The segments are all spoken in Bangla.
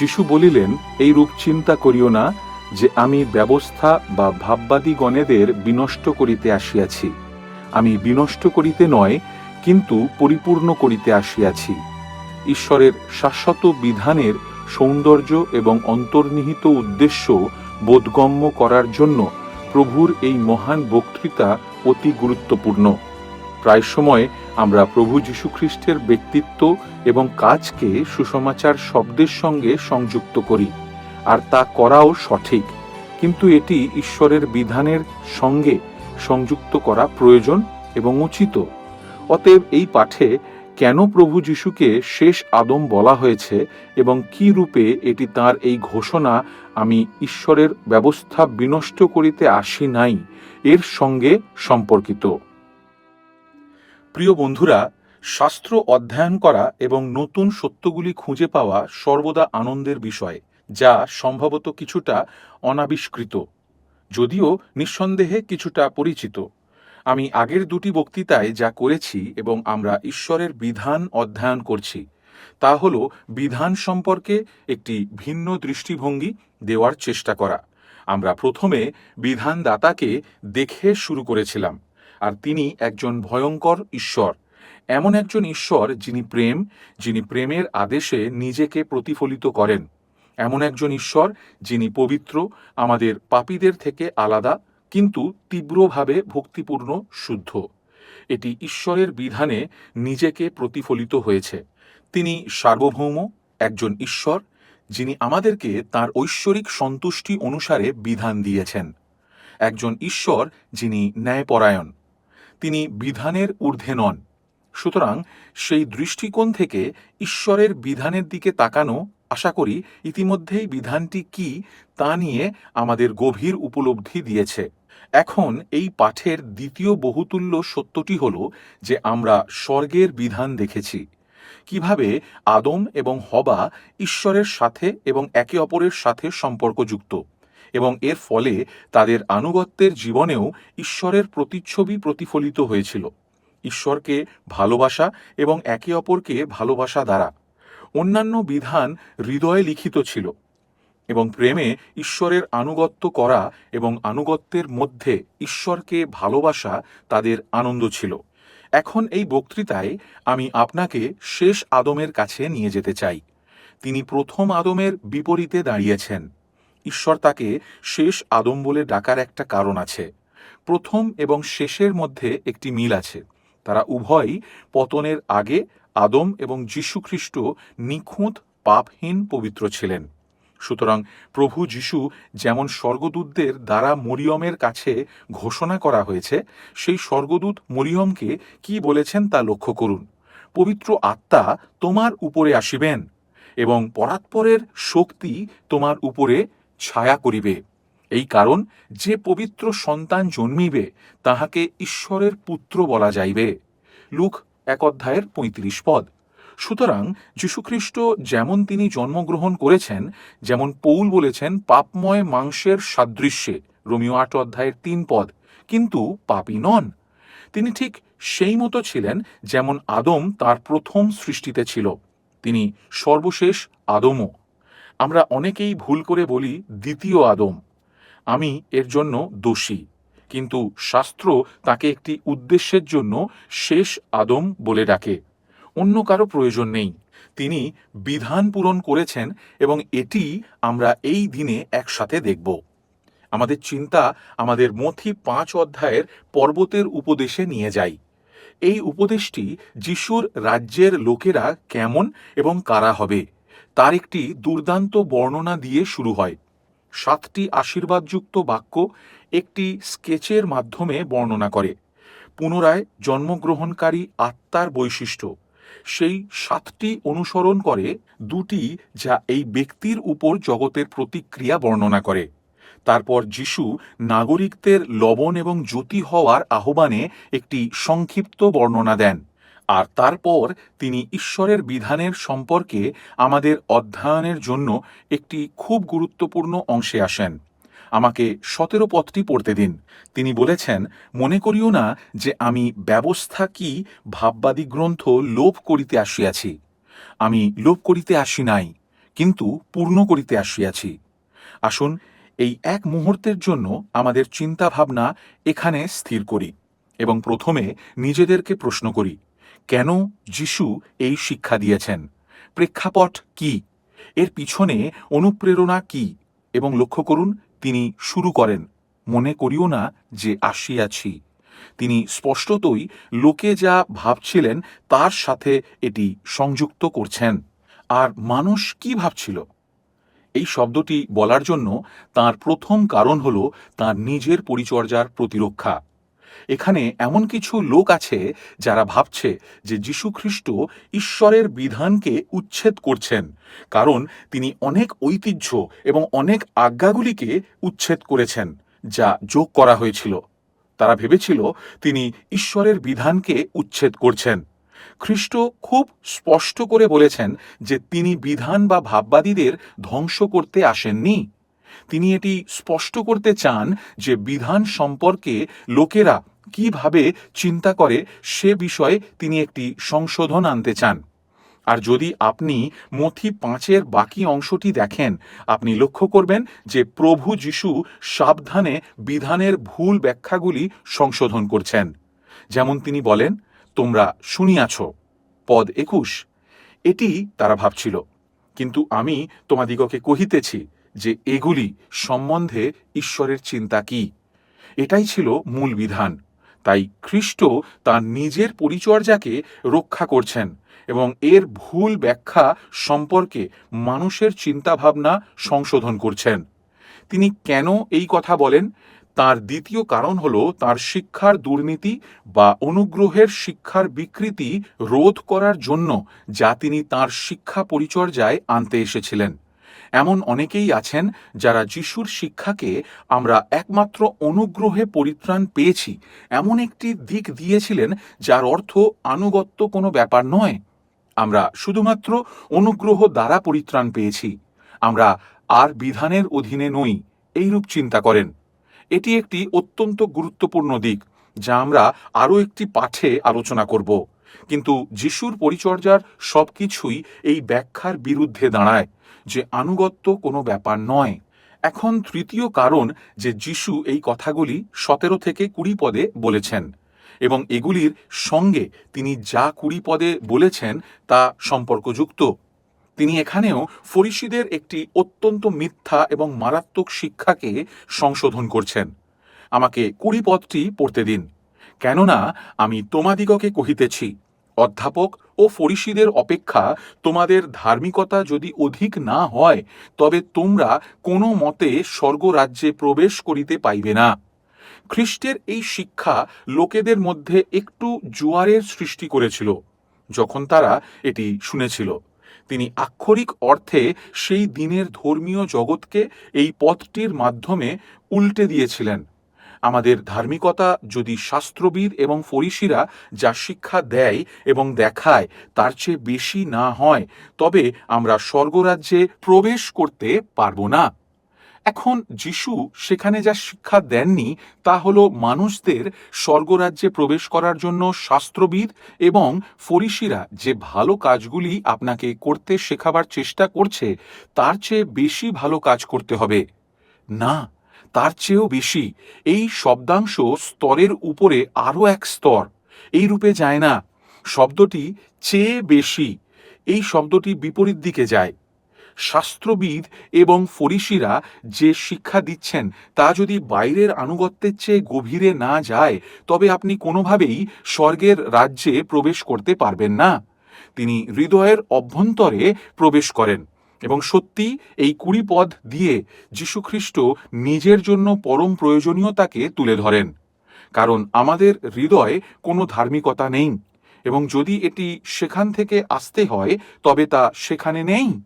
যিশু বলিলেন, এই রূপ চিন্তা করিও না, যে আমি ব্যবস্থা বা ভাববাদী গণেদের বিনষ্ট করিতে আসিয়াছি। আমি বিনষ্ট করিতে নয়, কিন্তু পরিপূর্ণ করিতে আসিয়াছি। ঈশ্বরের শাশ্বত বিধানের সৌন্দর্য এবং অন্তর্নিহিত উদ্দেশ্য বোধগম্য করার জন্য প্রভুর এই মহান বক্তৃতা অতি গুরুত্বপূর্ণ। প্রায় সময় আমরা প্রভু যীশুখ্রিস্টের ব্যক্তিত্ব এবং কাজকে সুসমাচার শব্দের সঙ্গে সংযুক্ত করি, আর তা করাও সঠিক। কিন্তু এটি ঈশ্বরের বিধানের সঙ্গে সংযুক্ত করা প্রয়োজন এবং উচিত। অতএব এই পাঠে কেন প্রভু যিশুকে শেষ আদম বলা হয়েছে এবং কি রূপে এটি তার এই ঘোষণা আমি ঈশ্বরের ব্যবস্থা বিনষ্ট করিতে আসি নাই, এর সঙ্গে সম্পর্কিত? প্রিয় বন্ধুরা, শাস্ত্র অধ্যয়ন করা এবং নতুন সত্যগুলি খুঁজে পাওয়া সর্বদা আনন্দের বিষয়, যা সম্ভবত কিছুটা অনাবিষ্কৃত, যদিও নিঃসন্দেহে কিছুটা পরিচিত। আমি আগের দুটি বক্তৃতায় যা করেছি এবং আমরা ঈশ্বরের বিধান অধ্যয়ন করছি, তা হল বিধান সম্পর্কে একটি ভিন্ন দৃষ্টিভঙ্গি দেওয়ার চেষ্টা করা। আমরা প্রথমে বিধানদাতাকে দেখে শুরু করেছিলাম। আর তিনি একজন ভয়ঙ্কর ঈশ্বর। এমন একজন ঈশ্বর যিনি প্রেম, যিনি প্রেমের আদেশে নিজেকে প্রতিফলিত করেন। এমন একজন ঈশ্বর যিনি পবিত্র, আমাদের পাপীদের থেকে আলাদা, কিন্তু তীব্রভাবে ভক্তিপূর্ণ, শুদ্ধ। এটি ঈশ্বরের বিধানে নিজেকে প্রতিফলিত হয়েছে। তিনি সার্বভৌম একজন ঈশ্বর, যিনি আমাদেরকে তার ঐশ্বরিক সন্তুষ্টি অনুসারে বিধান দিয়েছেন। একজন ঈশ্বর যিনি ন্যায়পরায়ণ। তিনি বিধানের ঊর্ধ্বে নন। সুতরাং সেই দৃষ্টিকোণ থেকে ঈশ্বরের বিধানের দিকে তাকানো, আশা করি ইতিমধ্যেই বিধানটি কি তা নিয়ে আমাদের গভীর উপলব্ধি দিয়েছে। এখন এই পাঠের দ্বিতীয় বহুতুল্য সত্যটি হল যে আমরা স্বর্গের বিধান দেখেছি। কীভাবে আদম এবং হবা ঈশ্বরের সাথে এবং একে অপরের সাথে সম্পর্কযুক্ত? এবং এর ফলে তাদের আনুগত্যের জীবনেও ঈশ্বরের প্রতিচ্ছবি প্রতিফলিত হয়েছিল। ঈশ্বরকে ভালোবাসা এবং একে অপরকে ভালোবাসা দ্বারা। অন্যান্য বিধান হৃদয়ে লিখিত ছিল এবং প্রেমে ঈশ্বরের আনুগত্য করা এবং আনুগত্যের মধ্যে ঈশ্বরকে ভালোবাসা তাদের আনন্দ ছিল। এখন এই বক্তৃতায় আমি আপনাকে শেষ আদমের কাছে নিয়ে যেতে চাই। তিনি প্রথম আদমের বিপরীতে দাঁড়িয়েছেন। ঈশ্বর তাকে শেষ আদম বলে ডাকার একটা কারণ আছে। প্রথম এবং শেষের মধ্যে একটি মিল আছে। তারা উভয়ই পতনের আগে আদম এবং যীশুখ্রিস্ট নিখুঁত পাপহীন পবিত্র ছিলেন। সুতরাং প্রভু যিশু যেমন স্বর্গদূতদের দ্বারা মরিয়মের কাছে ঘোষণা করা হয়েছে, সেই স্বর্গদূত মরিয়মকে কি বলেছেন তা লক্ষ্য করুন। পবিত্র আত্মা তোমার উপরে আসিবেন এবং পরাৎপরের শক্তি তোমার উপরে ছায়া করিবে। এই কারণ, যে পবিত্র সন্তান জন্মিবে, তাহাকে ঈশ্বরের পুত্র বলা যাইবে। লুক এক অধ্যায়ের পঁয়ত্রিশ পদ। সুতরাং যীশুখ্রিস্ট যেমন তিনি জন্মগ্রহণ করেছেন, যেমন পৌল বলেছেন, পাপময় মাংসের সাদৃশ্যে রোমিও আট অধ্যায়ের তিন পদ, কিন্তু পাপী নন। তিনি ঠিক সেই মতো ছিলেন যেমন আদম তার প্রথম সৃষ্টিতে ছিল। তিনি সর্বশেষ আদমও। আমরা অনেকেই ভুল করে বলি দ্বিতীয় আদম। আমি এর জন্য দোষী, কিন্তু শাস্ত্র তাকে একটি উদ্দেশ্যের জন্য শেষ আদম বলে ডাকে। অন্য কারও প্রয়োজন নেই। তিনি বিধান পূরণ করেছেন এবং এটি আমরা এই দিনে একসাথে দেখব। আমাদের চিন্তা আমাদের মথি পাঁচ অধ্যায়ের পর্বতের উপদেশে নিয়ে যায়। এই উপদেশটি যিশুর রাজ্যের লোকেরা কেমন এবং কারা হবে? তার একটি দুর্দান্ত বর্ণনা দিয়ে শুরু হয়। সাতটি আশীর্বাদযুক্ত বাক্য একটি স্কেচের মাধ্যমে বর্ণনা করে। পুনরায় জন্মগ্রহণকারী আত্মার বৈশিষ্ট্য। সেই সাতটি অনুসরণ করে দুটি যা এই ব্যক্তির উপর জগতের প্রতিক্রিয়া বর্ণনা করে। তারপর যিশু নাগরিকদের লবণ এবং জ্যোতি হওয়ার আহ্বানে একটি সংক্ষিপ্ত বর্ণনা দেন। আর তারপর তিনি ঈশ্বরের বিধানের সম্পর্কে আমাদের অধ্যয়নের জন্য একটি খুব গুরুত্বপূর্ণ অংশে আসেন। আমাকে সতেরো পথটি পড়তে দিন। তিনি বলেছেন, মনে করিও না যে আমি ব্যবস্থা কি ভাববাদী গ্রন্থ লোভ করিতে আসিয়াছি। আমি লোভ করিতে আসি নাই, কিন্তু পূর্ণ করিতে আসিয়াছি। আসুন, এই এক মুহূর্তের জন্য আমাদের চিন্তাভাবনা এখানে স্থির করি এবং প্রথমে নিজেদেরকে প্রশ্ন করি। কেন যিশু এই শিক্ষা দিয়েছেন? প্রেক্ষাপট কি? এর পিছনে অনুপ্রেরণা কি? এবং লক্ষ্য করুন, তিনি শুরু করেন। মনে করিও না যে আসিয়াছি। তিনি স্পষ্টতই লোকে যা ভাবছিলেন, তার সাথে এটি সংযুক্ত করছেন। আর মানুষ কি ভাবছিল? এই শব্দটি বলার জন্য তার প্রথম কারণ হল তার নিজের পরিচর্যার প্রতিরক্ষা। এখানে এমন কিছু লোক আছে যারা ভাবছে যে যীশুখ্রিস্ট ঈশ্বরের বিধানকে উচ্ছেদ করছেন, কারণ তিনি অনেক ঐতিহ্য এবং অনেক আজ্ঞাগুলিকে উচ্ছেদ করেছেন, যা যোগ করা হয়েছিল। তারা ভেবেছিল তিনি ঈশ্বরের বিধানকে উচ্ছেদ করছেন। খ্রিস্ট খুব স্পষ্ট করে বলেছেন যে তিনি বিধান বা ভাববাদীদের ধ্বংস করতে আসেননি। তিনি এটি স্পষ্ট করতে চান যে বিধান সম্পর্কে লোকেরা কীভাবে চিন্তা করে সে বিষয়ে তিনি একটি সংশোধন আনতে চান। আর যদি আপনি মথি পাঁচের বাকি অংশটি দেখেন, আপনি লক্ষ্য করবেন যে প্রভু যিশু সাবধানে বিধানের ভুল ব্যাখ্যাগুলি সংশোধন করছেন। যেমন তিনি বলেন, তোমরা শুনিয়াছ, পদ একুশ, এটি তারা ভাবছিল, কিন্তু আমি তোমাদিগকে কহিতেছি যে এগুলি সম্বন্ধে ঈশ্বরের চিন্তা কি? এটাই ছিল মূল বিধান। তাই খ্রিস্ট তার নিজের পরিচর্যাকে রক্ষা করছেন এবং এর ভুল ব্যাখ্যা সম্পর্কে মানুষের চিন্তাভাবনা সংশোধন করছেন। তিনি কেন এই কথা বলেন? তার দ্বিতীয় কারণ হল তার শিক্ষার দুর্নীতি বা অনুগ্রহের শিক্ষার বিকৃতি রোধ করার জন্য যা তিনি তার শিক্ষা পরিচর্যায় আনতে এসেছিলেন। এমন অনেকেই আছেন যারা যিশুর শিক্ষাকে আমরা একমাত্র অনুগ্রহে পরিত্রাণ পেয়েছি। এমন একটি দিক দিয়েছিলেন যার অর্থ আনুগত্য কোনো ব্যাপার নয়। আমরা শুধুমাত্র অনুগ্রহ দ্বারা পরিত্রাণ পেয়েছি। আমরা আর বিধানের অধীনে নই, এইরূপ চিন্তা করেন। এটি একটি অত্যন্ত গুরুত্বপূর্ণ দিক, যা আমরা আরও একটি পাঠে আলোচনা করব। কিন্তু যিশুর পরিচর্যার সবকিছুই এই ব্যাখ্যার বিরুদ্ধে দাঁড়ায় যে আনুগত্য কোনো ব্যাপার নয়। এখন তৃতীয় কারণ যে যিশু এই কথাগুলি সতেরো থেকে কুড়ি পদে বলেছেন এবং এগুলির সঙ্গে তিনি যা কুড়ি পদে বলেছেন তা সম্পর্কযুক্ত। তিনি এখানেও ফরিসিদের একটি অত্যন্ত মিথ্যা এবং মারাত্মক শিক্ষাকে সংশোধন করছেন। আমাকে কুড়ি পদটি পড়তে দিন। কেননা আমি তোমাদিগকে কহিতেছি, অধ্যাপক ও ফরিসিদের অপেক্ষা তোমাদের ধার্মিকতা যদি অধিক না হয়, তবে তোমরা কোনো মতে স্বর্গরাজ্যে প্রবেশ করিতে পাইবে না। খ্রিস্টের এই শিক্ষা লোকেদের মধ্যে একটু জোয়ারের সৃষ্টি করেছিল, যখন তারা এটি শুনেছিল। তিনি আক্ষরিক অর্থে সেই দিনের ধর্মীয় জগৎকে এই পথটির মাধ্যমে উল্টে দিয়েছিলেন। আমাদের ধার্মিকতা যদি শাস্ত্রবিদ এবং ফরিসিরা যা শিক্ষা দেয় এবং দেখায়, তার চেয়ে বেশি না হয়, তবে আমরা স্বর্গরাজ্যে প্রবেশ করতে পারব না। এখন যিশু সেখানে যা শিক্ষা দেননি, তা হল মানুষদের স্বর্গরাজ্যে প্রবেশ করার জন্য শাস্ত্রবিদ এবং ফরিসিরা যে ভালো কাজগুলি আপনাকে করতে শেখাবার চেষ্টা করছে, তার চেয়ে বেশি ভালো কাজ করতে হবে। না তার চেয়েও বেশি, এই শব্দাংশ স্তরের উপরে আরও এক স্তর। এই রূপে যায় না। শব্দটি চেয়ে বেশি, এই শব্দটি বিপরীত দিকে যায়। শাস্ত্রবিদ এবং ফরিসিরা যে শিক্ষা দিচ্ছেন, তা যদি বাইরের আনুগত্যের চেয়ে গভীরে না যায়, তবে আপনি কোনোভাবেই স্বর্গের রাজ্যে প্রবেশ করতে পারবেন না। তিনি হৃদয়ের অভ্যন্তরে প্রবেশ করেন। এবং সত্যি এই কুড়ি পদ দিয়ে যীশুখ্রিস্ট নিজের জন্য পরম প্রয়োজনীয়তাকে তুলে ধরেন। কারণ আমাদের হৃদয়ে কোনো ধার্মিকতা নেই এবং যদি এটি সেখান থেকে আসতে হয়, তবে তা সেখানে নেই।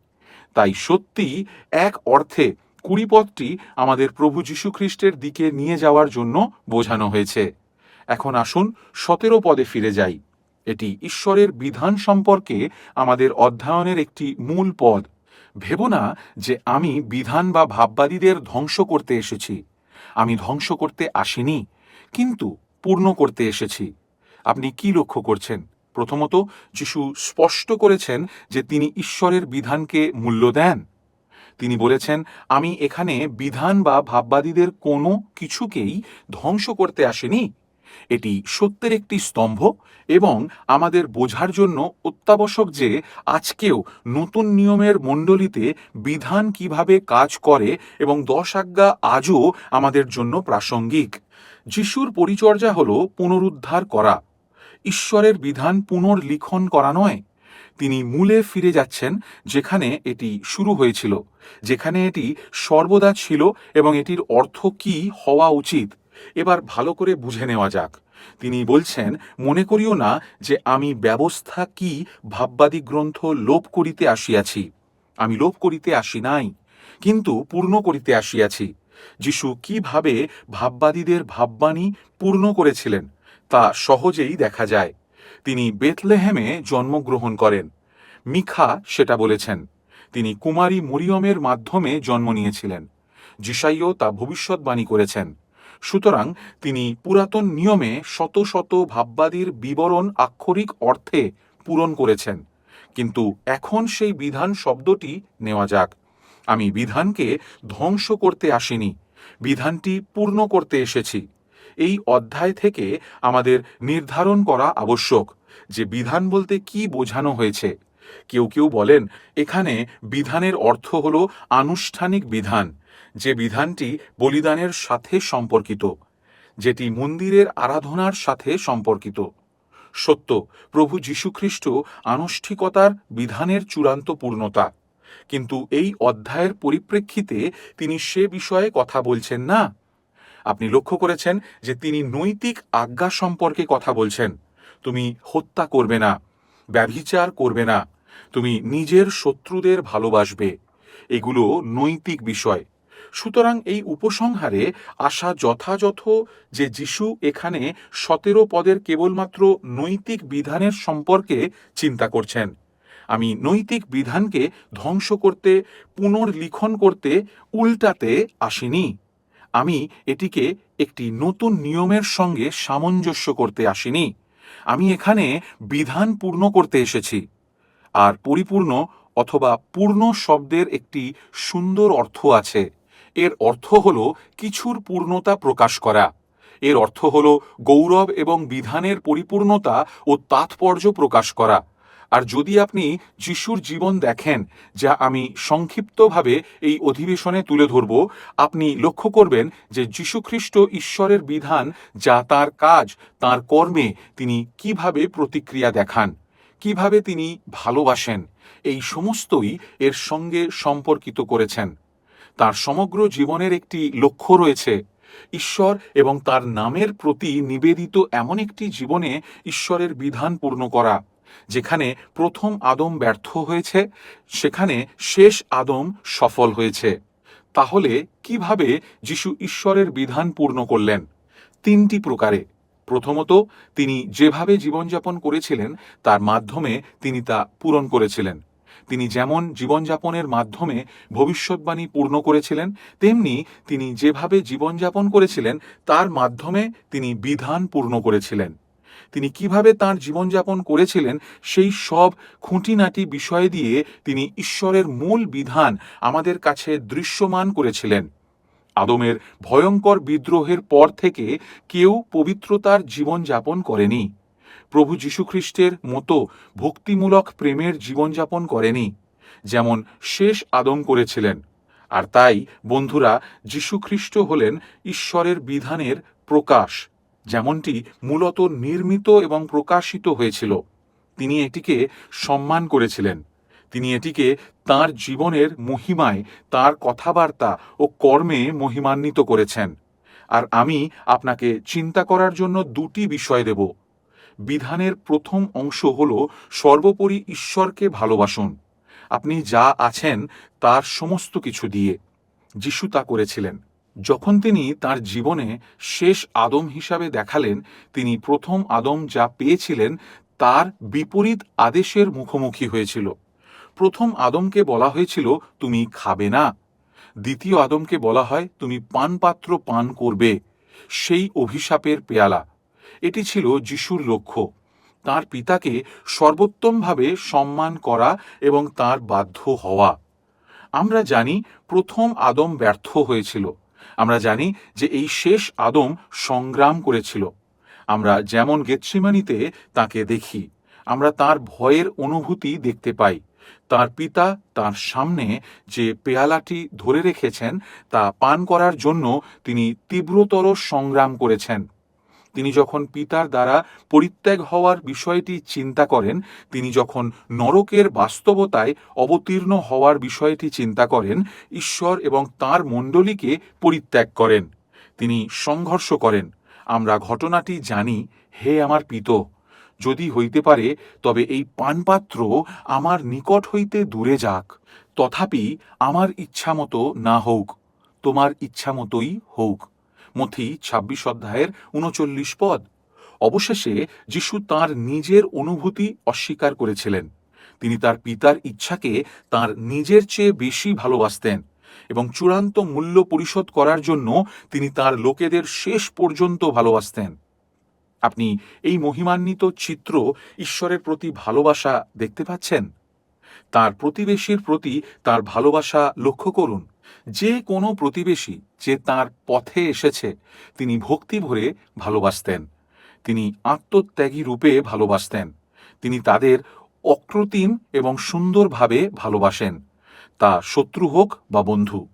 তাই সত্যি এক অর্থে কুড়ি পদটি আমাদের প্রভু যীশুখ্রিস্টের দিকে নিয়ে যাওয়ার জন্য বোঝানো হয়েছে। এখন আসুন সতেরো পদে ফিরে যাই। এটি ঈশ্বরের বিধান সম্পর্কে আমাদের অধ্যয়নের একটি মূল পদ। ভেব না যে আমি বিধান বা ভাববাদীদের ধ্বংস করতে এসেছি। আমি ধ্বংস করতে আসিনি, কিন্তু পূর্ণ করতে এসেছি। আপনি কি লক্ষ্য করছেন? প্রথমত, যিশু স্পষ্ট করেছেন যে তিনি ঈশ্বরের বিধানকে মূল্য দেন। তিনি বলেছেন, আমি এখানে বিধান বা ভাববাদীদের কোনো কিছুকেই ধ্বংস করতে আসেনি এটি সত্যের একটি স্তম্ভ এবং আমাদের বোঝার জন্য অত্যাবশ্যক যে আজকেও নতুন নিয়মের মণ্ডলীতে বিধান কীভাবে কাজ করে এবং দশ আজ্ঞা আজও আমাদের জন্য প্রাসঙ্গিক। যিশুর পরিচর্যা হল পুনরুদ্ধার করা। ঈশ্বরের বিধান পুনর্লিখন করা নয়। তিনি মূলে ফিরে যাচ্ছেন যেখানে এটি শুরু হয়েছিল, যেখানে এটি সর্বদা ছিল এবং এটির অর্থ কি হওয়া উচিত। এবার ভালো করে বুঝে নেওয়া যাক। তিনি বলছেন, মনে করিও না যে আমি ব্যবস্থা কি ভাববাদী গ্রন্থ লোপ করিতে আসিয়াছি। আমি লোপ করিতে আসি নাই, কিন্তু পূর্ণ করিতে আসিয়াছি। যিশু কীভাবে ভাববাদীদের ভাববাণী পূর্ণ করেছিলেন, তা সহজেই দেখা যায়। তিনি বেতলেহেমে জন্মগ্রহণ করেন। মিখা সেটা বলেছেন, তিনি কুমারী মরিয়মের মাধ্যমে জন্ম নিয়েছিলেন। যিশাইও তা ভবিষ্যৎবাণী করেছেন। সুতরাং তিনি পুরাতন নিয়মে শত শত ভাববাদীর বিবরণ আক্ষরিক অর্থে পূরণ করেছেন। কিন্তু এখন সেই বিধান শব্দটি নেওয়া যাক। আমি বিধানকে ধ্বংস করতে আসিনি, বিধানটি পূর্ণ করতে এসেছি। এই অধ্যায় থেকে আমাদের নির্ধারণ করা আবশ্যক যে বিধান বলতে কি বোঝানো হয়েছে। কেউ কেউ বলেন, এখানে বিধানের অর্থ হল আনুষ্ঠানিক বিধান। যে বিধানটি বলিদানের সাথে সম্পর্কিত, যেটি মন্দিরের আরাধনার সাথে সম্পর্কিত। সত্য, প্রভু যীশুখ্রিস্ট আনুষ্ঠিকতার বিধানের চূড়ান্ত পূর্ণতা, কিন্তু এই অধ্যায়ের পরিপ্রেক্ষিতে তিনি সে বিষয়ে কথা বলছেন না। আপনি লক্ষ্য করেছেন যে তিনি নৈতিক আজ্ঞা সম্পর্কে কথা বলছেন। তুমি হত্যা করবে না, ব্যভিচার করবে না, তুমি নিজের শত্রুদের ভালোবাসবে। এগুলো নৈতিক বিষয়। সুতরাং এই উপসংহারে আসা যথাযথ যে যিশু এখানে সতেরো পদের কেবলমাত্র নৈতিক বিধানের সম্পর্কে চিন্তা করছেন। আমি নৈতিক বিধানকে ধ্বংস করতে, পুনর্লিখন করতে উল্টাতে আসিনি। আমি এটিকে একটি নতুন নিয়মের সঙ্গে সামঞ্জস্য করতে আসিনি। আমি এখানে বিধান পূর্ণ করতে এসেছি। আর পরিপূর্ণ অথবা পূর্ণ শব্দের একটি সুন্দর অর্থ আছে। এর অর্থ হল কিছুর পূর্ণতা প্রকাশ করা। এর অর্থ হল গৌরব এবং বিধানের পরিপূর্ণতা ও তাৎপর্য প্রকাশ করা। আর যদি আপনি যিশুর জীবন দেখেন, যা আমি সংক্ষিপ্তভাবে এই অধিবেশনে তুলে ধরব, আপনি লক্ষ্য করবেন যে যীশুখ্রিস্ট ঈশ্বরের বিধান, যা তার কাজ, তার কর্মে তিনি কীভাবে প্রতিক্রিয়া দেখান, কীভাবে তিনি ভালোবাসেন, এই সমস্তই এর সঙ্গে সম্পর্কিত করেছেন। তার সমগ্র জীবনের একটি লক্ষ্য রয়েছে। ঈশ্বর এবং তার নামের প্রতি নিবেদিত এমন একটি জীবনে ঈশ্বরের বিধান পূর্ণ করা, যেখানে প্রথম আদম ব্যর্থ হয়েছে, সেখানে শেষ আদম সফল হয়েছে। তাহলে কীভাবে যিশু ঈশ্বরের বিধান পূর্ণ করলেন? তিনটি প্রকারে। প্রথমত, তিনি যেভাবে জীবনযাপন করেছিলেন, তার মাধ্যমে তিনি তা পূরণ করেছিলেন। তিনি যেমন জীবনযাপনের মাধ্যমে ভবিষ্যৎবাণী পূর্ণ করেছিলেন, তেমনি তিনি যেভাবে জীবনযাপন করেছিলেন, তার মাধ্যমে তিনি বিধান পূর্ণ করেছিলেন। তিনি কীভাবে তার জীবনযাপন করেছিলেন, সেই সব খুঁটিনাটি বিষয় দিয়ে তিনি ঈশ্বরের মূল বিধান আমাদের কাছে দৃশ্যমান করেছিলেন। আদমের ভয়ঙ্কর বিদ্রোহের পর থেকে কেউ পবিত্রতার জীবনযাপন করেনি। প্রভু যীশুখ্রিস্টের মতো ভক্তিমূলক প্রেমের জীবনযাপন করেনি, যেমন শেষ আদম করেছিলেন। আর তাই, বন্ধুরা, যীশুখ্রিস্ট হলেন ঈশ্বরের বিধানের প্রকাশ, যেমনটি মূলত নির্মিত এবং প্রকাশিত হয়েছিল। তিনি এটিকে সম্মান করেছিলেন। তিনি এটিকে তার জীবনের মহিমায়, তার কথাবার্তা ও কর্মে মহিমান্বিত করেছেন। আর আমি আপনাকে চিন্তা করার জন্য দুটি বিষয় দেব। বিধানের প্রথম অংশ হল, সর্বোপরি ঈশ্বরকে ভালোবাসুন। আপনি যা আছেন তার সমস্ত কিছু দিয়ে। যিশু তা করেছিলেন। যখন তিনি তার জীবনে শেষ আদম হিসাবে দেখালেন, তিনি প্রথম আদম যা পেয়েছিলেন তার বিপরীত আদেশের মুখোমুখি হয়েছিল। প্রথম আদমকে বলা হয়েছিল, তুমি খাবে না। দ্বিতীয় আদমকে বলা হয়, তুমি পানপাত্র পান করবে। সেই অভিশাপের পেয়ালা। এটি ছিল যিশুর লক্ষ্য। তার পিতাকে সর্বোত্তমভাবে সম্মান করা এবং তার বাধ্য হওয়া। আমরা জানি প্রথম আদম ব্যর্থ হয়েছিল। আমরা জানি যে এই শেষ আদম সংগ্রাম করেছিল। আমরা যেমন গেতসিমানিতে তাকে দেখি, আমরা তার ভয়ের অনুভূতি দেখতে পাই। তার পিতা তার সামনে যে পেয়ালাটি ধরে রেখেছেন, তা পান করার জন্য তিনি তীব্রতর সংগ্রাম করেছেন। তিনি যখন পিতার দ্বারা পরিত্যাগ হওয়ার বিষয়টি চিন্তা করেন, তিনি যখন নরকের বাস্তবতায় অবতীর্ণ হওয়ার বিষয়টি চিন্তা করেন, ঈশ্বর এবং তার মণ্ডলীকে পরিত্যাগ করেন। তিনি সংঘর্ষ করেন। আমরা ঘটনাটি জানি, হে আমার পিত, যদি হইতে পারে, তবে এই পানপাত্র আমার নিকট হইতে দূরে যাক, তথাপি আমার ইচ্ছা মতো না হোক, তোমার ইচ্ছা মতোই হোক। মথি ছাব্বিশ অধ্যায়ের উনচল্লিশ পদ। অবশেষে যিশু তার নিজের অনুভূতি অস্বীকার করেছিলেন। তিনি তার পিতার ইচ্ছাকে তার নিজের চেয়ে বেশি ভালোবাসতেন এবং চূড়ান্ত মূল্য পরিশোধ করার জন্য তিনি তার লোকেদের শেষ পর্যন্ত ভালোবাসতেন। আপনি এই মহিমান্বিত চিত্র ঈশ্বরের প্রতি ভালোবাসা দেখতে পাচ্ছেন? তার প্রতিবেশীর প্রতি তার ভালোবাসা লক্ষ্য করুন। যে কোনো প্রতিবেশী যে তার পথে এসেছে, তিনি ভক্তি ভরে ভালোবাসতেন। তিনি আত্মত্যাগী রূপে ভালোবাসতেন। তিনি তাদের অকৃত্রিম এবং সুন্দরভাবে ভালোবাসেন। তা শত্রু হোক বা বন্ধু,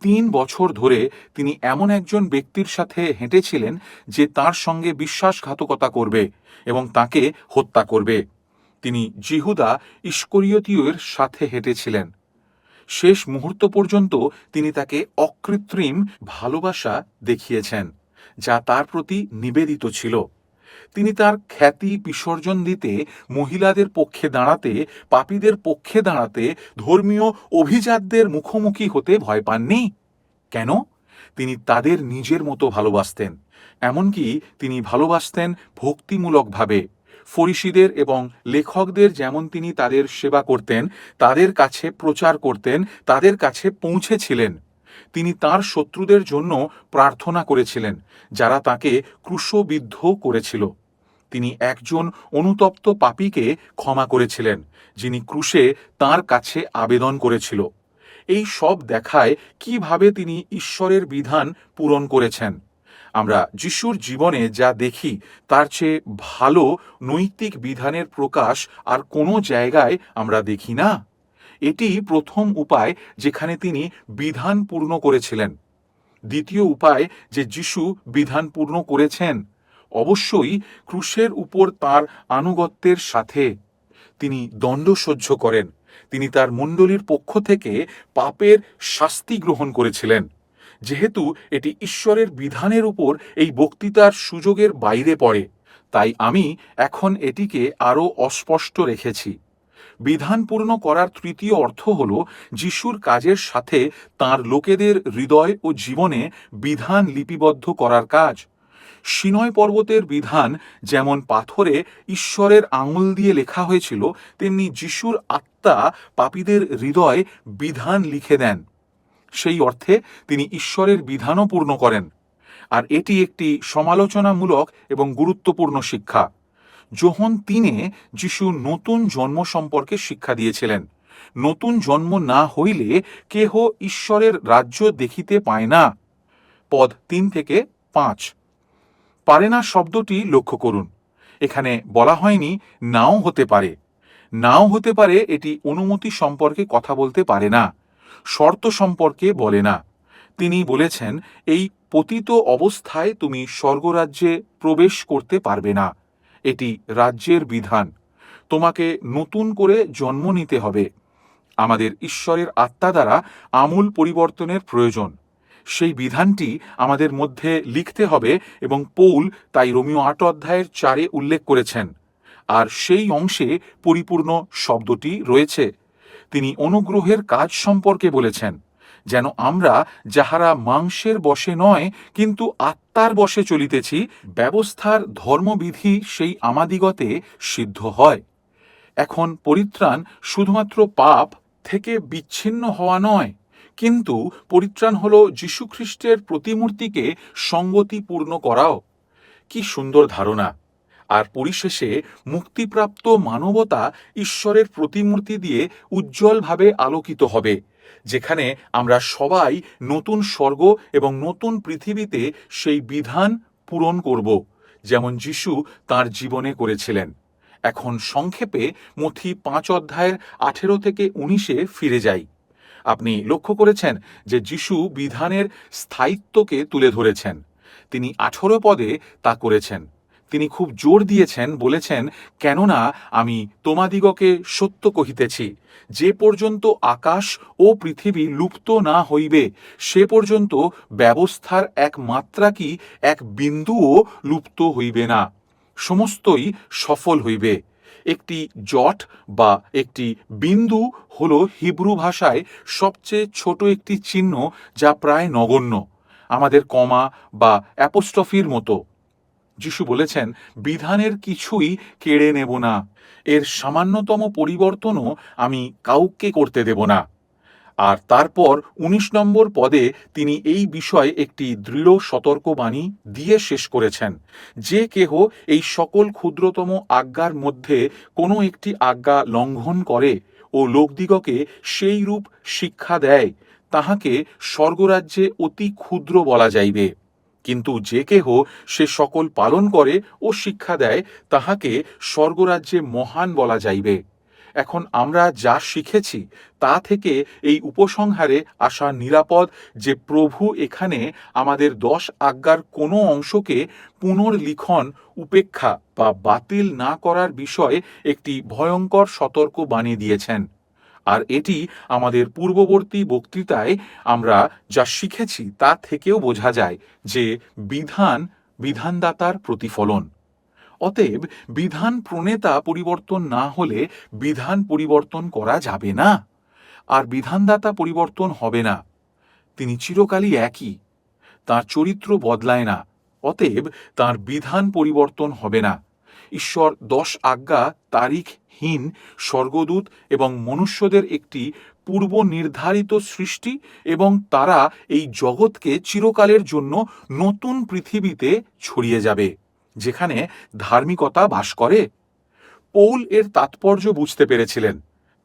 তিন বছর ধরে তিনি এমন একজন ব্যক্তির সাথে হেঁটেছিলেন যে তার সঙ্গে বিশ্বাসঘাতকতা করবে এবং তাকে হত্যা করবে। তিনি জিহুদা ইস্করিয়তীয়ের সাথে হেঁটেছিলেন। শেষ মুহূর্ত পর্যন্ত তিনি তাকে অকৃত্রিম ভালোবাসা দেখিয়েছেন, যা তার প্রতি নিবেদিত ছিল। তিনি তার খ্যাতি বিসর্জন দিতে, মহিলাদের পক্ষে দাঁড়াতে, পাপীদের পক্ষে দাঁড়াতে, ধর্মীয় অভিজাতদের মুখোমুখি হতে ভয় পাননি? কেন? তিনি তাদের নিজের মতো ভালোবাসতেন, এমনকি তিনি ভালোবাসতেন ভক্তিমূলকভাবে। ফরিসিদের এবং লেখকদের যেমন তিনি তাদের সেবা করতেন, তাদের কাছে প্রচার করতেন, তাদের কাছে পৌঁছেছিলেন। তিনি তার শত্রুদের জন্য প্রার্থনা করেছিলেন, যারা তাকে ক্রুশবিদ্ধ করেছিল। তিনি একজন অনুতপ্ত পাপীকে ক্ষমা করেছিলেন, যিনি ক্রুশে তার কাছে আবেদন করেছিল। এই সব দেখায় কীভাবে তিনি ঈশ্বরের বিধান পূরণ করেছেন। আমরা যিশুর জীবনে যা দেখি তার চেয়ে ভালো নৈতিক বিধানের প্রকাশ আর কোনো জায়গায় আমরা দেখি না। এটি প্রথম উপায় যেখানে তিনি বিধান পূর্ণ করেছিলেন। দ্বিতীয় উপায় যে যিশু বিধান পূর্ণ করেছেন অবশ্যই ক্রুশের উপর তার আনুগত্যের সাথে। তিনি দণ্ড সহ্য করেন। তিনি তার মণ্ডলীর পক্ষ থেকে পাপের শাস্তি গ্রহণ করেছিলেন। যেহেতু এটি ঈশ্বরের বিধানের উপর এই বক্তৃতার সুযোগের বাইরে পড়ে, তাই আমি এখন এটিকে আরও অস্পষ্ট রেখেছি। বিধান পূর্ণ করার তৃতীয় অর্থ হল যিশুর কাজের সাথে তার লোকেদের হৃদয় ও জীবনে বিধান লিপিবদ্ধ করার কাজ। সিনয় পর্বতের বিধান যেমন পাথরে ঈশ্বরের আঙুল দিয়ে লেখা হয়েছিল, তেমনি যিশুর আত্মা পাপীদের হৃদয় বিধান লিখে দেন। সেই অর্থে তিনি ঈশ্বরের বিধানও পূর্ণ করেন। আর এটি একটি সমালোচনামূলক এবং গুরুত্বপূর্ণ শিক্ষা। যোহন তিনে যিশু নতুন জন্ম সম্পর্কে শিক্ষা দিয়েছিলেন। নতুন জন্ম না হইলে কেহ ঈশ্বরের রাজ্য দেখিতে পায় না। পদ তিন থেকে পাঁচ। পারে না শব্দটি লক্ষ্য করুন। এখানে বলা হয়নি নাও হতে পারে। নাও হতে পারে এটি অনুমতি সম্পর্কে কথা বলতে পারে না। শর্ত সম্পর্কে বলে না। তিনি বলেছেন, এই পতিত অবস্থায় তুমি স্বর্গরাজ্যে প্রবেশ করতে পারবে না। এটি রাজ্যের বিধান। তোমাকে নতুন করে জন্ম নিতে হবে। আমাদের ঈশ্বরের আত্মা দ্বারা আমূল পরিবর্তনের প্রয়োজন। সেই বিধানটি আমাদের মধ্যে লিখতে হবে এবং পৌল তাই রোমিও আট অধ্যায়ের চারে উল্লেখ করেছেন। আর সেই অংশে পরিপূর্ণ শব্দটি রয়েছে। তিনি অনুগ্রহের কাজ সম্পর্কে বলেছেন, যেন আমরা যাহারা মাংসের বশে নয়, কিন্তু আত্মার বশে চলিতেছি, ব্যবস্থার ধর্মবিধি সেই আমাদিগতে সিদ্ধ হয়। এখন পরিত্রাণ শুধুমাত্র পাপ থেকে বিচ্ছিন্ন হওয়া নয়, কিন্তু পরিত্রাণ হল যীশুখ্রিস্টের প্রতিমূর্তিকে সঙ্গতিপূর্ণ করাও। কি সুন্দর ধারণা! আর পরিশেষে মুক্তিপ্রাপ্ত মানবতা ঈশ্বরের প্রতিমূর্তি দিয়ে উজ্জ্বলভাবে আলোকিত হবে, যেখানে আমরা সবাই নতুন স্বর্গ এবং নতুন পৃথিবীতে সেই বিধান পূরণ করব, যেমন যিশু তার জীবনে করেছিলেন। এখন সংক্ষেপে মথি পাঁচ অধ্যায়ের আঠেরো থেকে উনিশে ফিরে যাই। আপনি লক্ষ্য করেছেন যে যিশু বিধানের স্থায়িত্বকে তুলে ধরেছেন। তিনি আঠেরো পদে তা করেছেন। তিনি খুব জোর দিয়েছেন, বলেছেন, কেননা আমি তোমাদিগকে সত্য কহিতেছি, যে পর্যন্ত আকাশ ও পৃথিবী লুপ্ত না হইবে, সে পর্যন্ত ব্যবস্থার এক মাত্রা কি এক বিন্দুও লুপ্ত হইবে না, সমস্তই সফল হইবে। একটি জট বা একটি বিন্দু হল হিব্রু ভাষায় সবচেয়ে ছোট একটি চিহ্ন যা প্রায় নগণ্য, আমাদের কমা বা অ্যাপোস্টফির মতো। যিশু বলেছেন, বিধানের কিছুই কেড়ে নেব না। এর সামান্যতম পরিবর্তনও আমি কাউকে করতে দেব না। আর তারপর ১৯ নম্বর পদে তিনি এই বিষয়ে একটি দৃঢ় সতর্কবাণী দিয়ে শেষ করেছেন, যে কেহ এই সকল ক্ষুদ্রতম আজ্ঞার মধ্যে কোনো একটি আজ্ঞা লঙ্ঘন করে ও লোকদিগকে সেই রূপ শিক্ষা দেয়, তাহাকে স্বর্গরাজ্যে অতি ক্ষুদ্র বলা যাইবে। কিন্তু যে কেহ সে সকল পালন করে ও শিক্ষা দেয়, তাহাকে স্বর্গরাজ্যে মহান বলা যাইবে। এখন আমরা যা শিখেছি, তা থেকে এই উপসংহারে আসা নিরাপদ যে প্রভু এখানে আমাদের দশ আজ্ঞার কোনো অংশকে পুনর্লিখন, উপেক্ষা বা বাতিল না করার বিষয়ে একটি ভয়ঙ্কর সতর্ক বাণী দিয়েছেন। আর এটি আমাদের পূর্ববর্তী বক্তৃতায় আমরা যা শিখেছি তা থেকেও বোঝা যায় যে বিধান বিধানদাতার প্রতিফলন। অতএব বিধান প্রণেতা পরিবর্তন না হলে বিধান পরিবর্তন করা যাবে না। আর বিধানদাতা পরিবর্তন হবে না। তিনি চিরকালই একই। তার চরিত্র বদলায় না। অতএব তার বিধান পরিবর্তন হবে না। ঈশ্বর দশ আজ্ঞা তারিখহীন স্বর্গদূত এবং মনুষ্যদের একটি পূর্ব নির্ধারিত সৃষ্টি এবং তারা এই জগৎকে চিরকালের জন্য নতুন পৃথিবীতে ছড়িয়ে যাবে, যেখানে ধার্মিকতা বাস করে। পৌল এর তাৎপর্য বুঝতে পেরেছিলেন।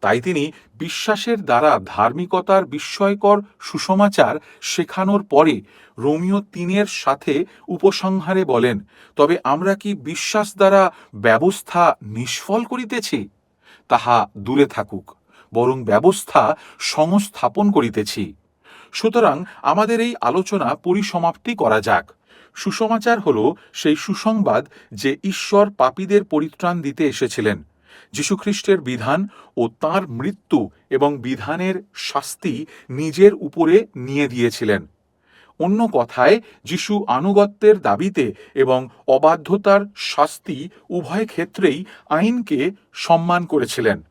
তাই তিনি বিশ্বাসের দ্বারা ধার্মিকতার বিস্ময়কর সুসমাচার শেখানোর পরে রোমিও তিনের সাথে উপসংহারে বলেন, তবে আমরা কি বিশ্বাস দ্বারা ব্যবস্থা নিষ্ফল করিতেছি? তাহা দূরে থাকুক, বরং ব্যবস্থা সংস্থাপন করিতেছি। সুতরাং আমাদের এই আলোচনা পরিসমাপ্তি করা যাক। সুসমাচার হল সেই সুসংবাদ যে ঈশ্বর পাপীদের পরিত্রাণ দিতে এসেছিলেন। যীশুখ্রিস্টের বিধান ও তার মৃত্যু এবং বিধানের শাস্তি নিজের উপরে নিয়ে দিয়েছিলেন। অন্য কথায়, যিশু আনুগত্যের দাবিতে এবং অবাধ্যতার শাস্তি উভয় ক্ষেত্রেই আইনকে সম্মান করেছিলেন।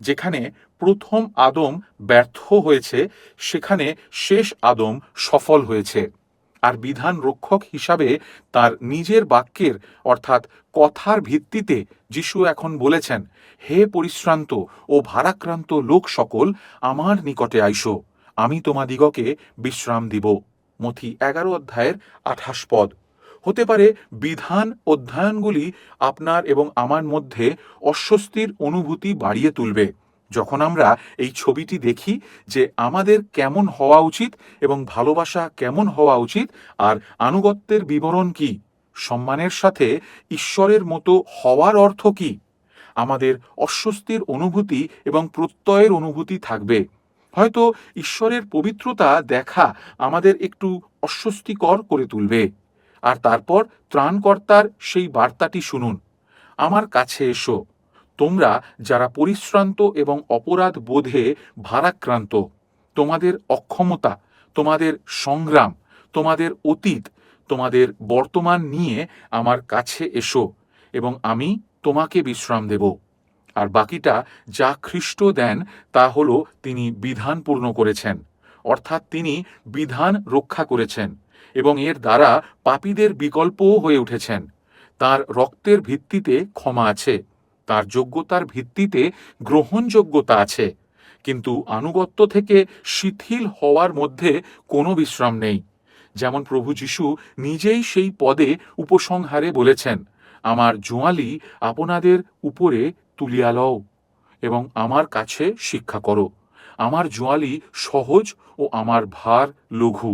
যেখানে প্রথম আদম ব্যর্থ হয়েছে, সেখানে শেষ আদম সফল হয়েছে। আর বিধান রক্ষক হিসাবে তার নিজের বাক্যের, অর্থাৎ কথার ভিত্তিতে যিশু এখন বলেছেন, হে পরিশ্রান্ত ও ভারাক্রান্ত লোক সকল, আমার নিকটে আইসো। আমি তোমাদিগকে বিশ্রাম দিব। মথি এগারো অধ্যায়ের আঠাশ পদ। হতে পারে বিধান অধ্যয়নগুলি আপনার এবং আমার মধ্যে অস্বস্তির অনুভূতি বাড়িয়ে তুলবে। যখন আমরা এই ছবিটি দেখি যে আমাদের কেমন হওয়া উচিত এবং ভালোবাসা কেমন হওয়া উচিত, আর আনুগত্যের বিবরণ কি, সম্মানের সাথে ঈশ্বরের মতো হওয়ার অর্থ কি, আমাদের অস্বস্তির অনুভূতি এবং প্রত্যয়ের অনুভূতি থাকবে। হয়তো ঈশ্বরের পবিত্রতা দেখা আমাদের একটু অস্বস্তিকর করে তুলবে। আর তারপর ত্রাণকর্তার সেই বার্তাটি শুনুন, আমার কাছে এসো। তোমরা যারা পরিশ্রান্ত এবং অপরাধ বোধে ভারাক্রান্ত, তোমাদের অক্ষমতা, তোমাদের সংগ্রাম, তোমাদের অতীত, তোমাদের বর্তমান নিয়ে আমার কাছে এসো এবং আমি তোমাকে বিশ্রাম দেব। আর বাকিটা যা খ্রিস্ট দেন, তা হল তিনি বিধান পূর্ণ করেছেন, অর্থাৎ তিনি বিধান রক্ষা করেছেন এবং এর দ্বারা পাপীদের বিকল্পও হয়ে উঠেছেন। তার রক্তের ভিত্তিতে ক্ষমা আছে। তার যোগ্যতার ভিত্তিতে গ্রহণযোগ্যতা আছে। কিন্তু আনুগত্য থেকে শিথিল হওয়ার মধ্যে কোনো বিশ্রাম নেই। যেমন প্রভু যিশু নিজেই সেই পদে উপসংহারে বলেছেন, আমার জোয়ালি আপনাদের উপরে তুলিয়া লও এবং আমার কাছে শিক্ষা করো। আমার জোয়ালি সহজ ও আমার ভার লঘু।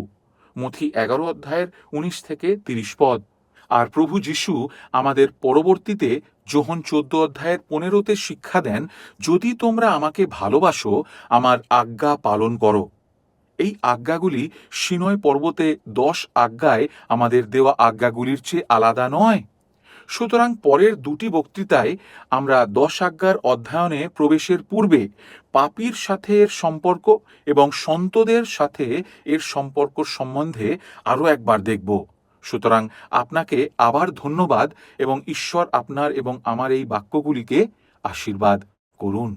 মথি এগারো অধ্যায়ের উনিশ থেকে তিরিশ পদ। আর প্রভু যিশু আমাদের পরবর্তীতে যোহন চোদ্দ অধ্যায়ের পনেরোতে শিক্ষা দেন, যদি তোমরা আমাকে ভালোবাসো, আমার আজ্ঞা পালন করো। এই আজ্ঞাগুলি সিনয় পর্বতে দশ আজ্ঞায় আমাদের দেওয়া আজ্ঞাগুলির চেয়ে আলাদা নয়। সুতরাং পরের দুটি বক্তৃতায় আমরা দশ আজ্ঞার অধ্যয়নে প্রবেশের পূর্বে পাপির সাথে এর সম্পর্ক এবং সন্তদের সাথে এর সম্পর্ক সম্বন্ধে আরও একবার দেখব। সুতরাং আপনাকে আবার ধন্যবাদ এবং ঈশ্বর আপনার এবং আমার এই বাক্যগুলিকে আশীর্বাদ করুন।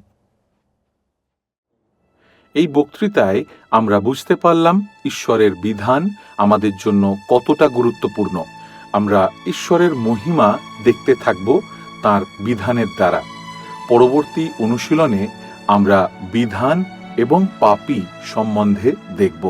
এই বক্তৃতায় আমরা বুঝতে পারলাম ঈশ্বরের বিধান আমাদের জন্য কতটা গুরুত্বপূর্ণ। আমরা ঈশ্বরের মহিমা দেখতে থাকব তার বিধানের দ্বারা। পরবর্তী অনুশীলনে আমরা বিধান এবং পাপী সম্বন্ধে দেখব।